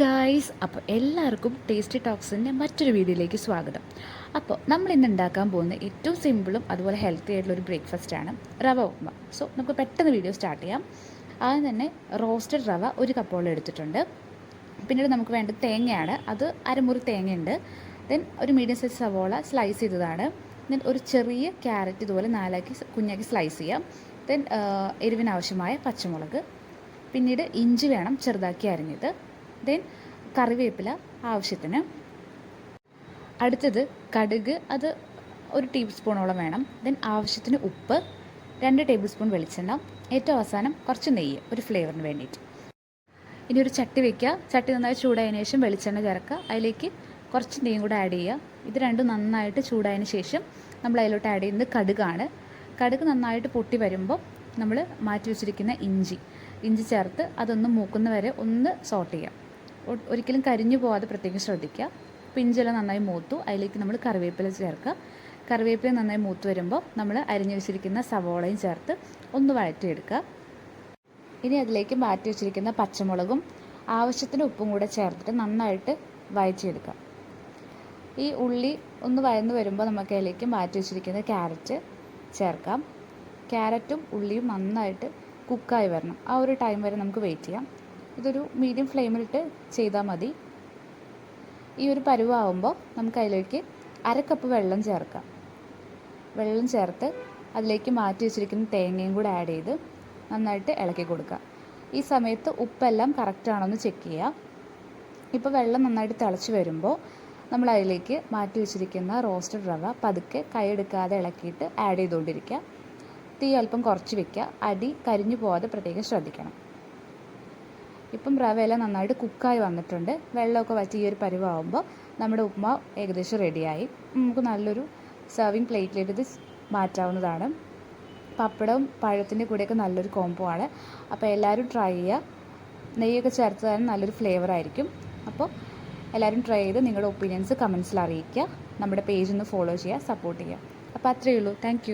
Guys അപ്പോൾ എല്ലാവർക്കും tasty ടോക്സിന്റെ മറ്റൊരു വീഡിയോയിലേക്ക് സ്വാഗതം. അപ്പോൾ നമ്മൾ ഇന്ന് ഉണ്ടാക്കാൻ പോകുന്ന ഏറ്റവും സിമ്പിളും അതുപോലെ ഹെൽത്തി ആയിട്ടുള്ള ഒരു ബ്രേക്ക്ഫാസ്റ്റാണ് റവ ഉപ്മ സോ നമുക്ക് പെട്ടെന്ന് വീഡിയോ സ്റ്റാർട്ട് ചെയ്യാം. ആദ്യം തന്നെ റോസ്റ്റഡ് റവ ഒരു കപ്പോളം എടുത്തിട്ടുണ്ട്. പിന്നീട് നമുക്ക് വേണ്ട തേങ്ങയാണ്. അത് അരമുറി തേങ്ങയുണ്ട്. ദെൻ ഒരു മീഡിയം സൈസ് സവോള സ്ലൈസ് ചെയ്തതാണ്. ദെൻ ഒരു ചെറിയ ക്യാരറ്റ് ഇതുപോലെ നാലാക്കി കുഞ്ഞാക്കി സ്ലൈസ് ചെയ്യാം. ദെൻ എരിവിനാവശ്യമായ പച്ചമുളക്. പിന്നീട് ഇഞ്ചി വേണം ചെറുതാക്കി അരിഞ്ഞത്. ദെൻ കറിവേപ്പില ആവശ്യത്തിന്. അടുത്തത് കടുക് അത് ഒരു ടേബിൾ സ്പൂണോളം വേണം. ദെൻ ആവശ്യത്തിന് ഉപ്പ് രണ്ട് ടേബിൾ സ്പൂൺ വെളിച്ചെണ്ണ ഏറ്റവും അവസാനം കുറച്ച് നെയ്യ് ഒരു ഫ്ലേവറിന് വേണ്ടിയിട്ട്. ഇനി ഒരു ചട്ടി വെക്കുക. ചട്ടി നന്നായി ചൂടായതിനു ശേഷം വെളിച്ചെണ്ണ ചേർക്കുക. അതിലേക്ക് കുറച്ച് നെയ്യും കൂടെ ആഡ് ചെയ്യുക. ഇത് രണ്ടും നന്നായിട്ട് ചൂടായതിന് ശേഷം നമ്മൾ അതിലോട്ട് ആഡ് ചെയ്യുന്നത് കടുകാണ്. കടുക് നന്നായിട്ട് പൊട്ടി വരുമ്പോൾ നമ്മൾ മാറ്റി വെച്ചിരിക്കുന്ന ഇഞ്ചി. ഇഞ്ചി ചേർത്ത് അതൊന്ന് മൂക്കുന്ന വരെ ഒന്ന് സോട്ട് ചെയ്യാം ഒരിക്കലും കരിഞ്ഞു പോവാതെ പ്രത്യേകം ശ്രദ്ധിക്കുക. പിഞ്ചെല്ലാം നന്നായി മൂത്തു. അതിലേക്ക് നമ്മൾ കറിവേപ്പില ചേർക്കുക. കറിവേപ്പില നന്നായി മൂത്ത് വരുമ്പോൾ നമ്മൾ അരിഞ്ഞു വെച്ചിരിക്കുന്ന സവോളയും ചേർത്ത് ഒന്ന് വഴറ്റിയെടുക്കുക. ഇനി അതിലേക്ക് മാറ്റി വെച്ചിരിക്കുന്ന പച്ചമുളകും ആവശ്യത്തിന് ഉപ്പും കൂടെ ചേർത്തിട്ട് നന്നായിട്ട് വഴറ്റിയെടുക്കുക. ഈ ഉള്ളി ഒന്ന് വഴന്ന് വരുമ്പോൾ നമുക്ക് അതിലേക്ക് മാറ്റി വെച്ചിരിക്കുന്ന ക്യാരറ്റ് ചേർക്കാം. ക്യാരറ്റും ഉള്ളിയും നന്നായിട്ട് കുക്കായി വരണം. ആ ഒരു ടൈം വരെ നമുക്ക് വെയിറ്റ് ചെയ്യാം. ഇതൊരു മീഡിയം ഫ്ലെയിമിലിട്ട് ചെയ്താൽ മതി. ഈ ഒരു പരുവാകുമ്പോൾ നമുക്ക് അതിലേക്ക് അര കപ്പ് വെള്ളം ചേർക്കാം. വെള്ളം ചേർത്ത് അതിലേക്ക് മാറ്റി വെച്ചിരിക്കുന്ന തേങ്ങയും കൂടെ ആഡ് ചെയ്ത് നന്നായിട്ട് ഇളക്കി കൊടുക്കുക. ഈ സമയത്ത് ഉപ്പെല്ലാം കറക്റ്റ് ആണോ എന്ന് ചെക്ക് ചെയ്യുക ഇപ്പോൾ വെള്ളം നന്നായിട്ട് തിളച്ച് വരുമ്പോൾ നമ്മൾ അതിലേക്ക് മാറ്റി വെച്ചിരിക്കുന്ന റോസ്റ്റഡ് റവ പതുക്കെ കൈയെടുക്കാതെ ഇളക്കിയിട്ട് ആഡ് ചെയ്തുകൊണ്ടിരിക്കുക തീ അല്പം കുറച്ച് വെക്കുക. അടി കരിഞ്ഞു പോകാതെ പ്രത്യേകം ശ്രദ്ധിക്കണം. ഇപ്പം റവയെല്ലാം നന്നായിട്ട് കുക്കായി വന്നിട്ടുണ്ട്. വെള്ളമൊക്കെ വറ്റി ഈ ഒരു പരുവാകുമ്പോൾ നമ്മുടെ ഉപ്മ ഏകദേശം റെഡിയായി നമുക്ക് നല്ലൊരു സെർവിങ് പ്ലേറ്റിലേക്ക് ഇത് മാറ്റാവുന്നതാണ്. പപ്പടവും പഴത്തിന്റെ കൂടെയൊക്കെ നല്ലൊരു കോംബോ ആണ്. അപ്പോൾ എല്ലാവരും ട്രൈ ചെയ്യുക. നെയ്യൊക്കെ ചേർത്ത് തന്നെ നല്ലൊരു ഫ്ലേവർ ആയിരിക്കും. അപ്പോൾ എല്ലാവരും ട്രൈ ചെയ്ത് നിങ്ങളുടെ ഒപ്പീനിയൻസ് കമൻസിൽ അറിയിക്കുക. നമ്മുടെ പേജ് ഒന്ന് ഫോളോ ചെയ്യുക സപ്പോർട്ട് ചെയ്യുക. അപ്പോൾ അത്രയേ ഉള്ളൂ. താങ്ക്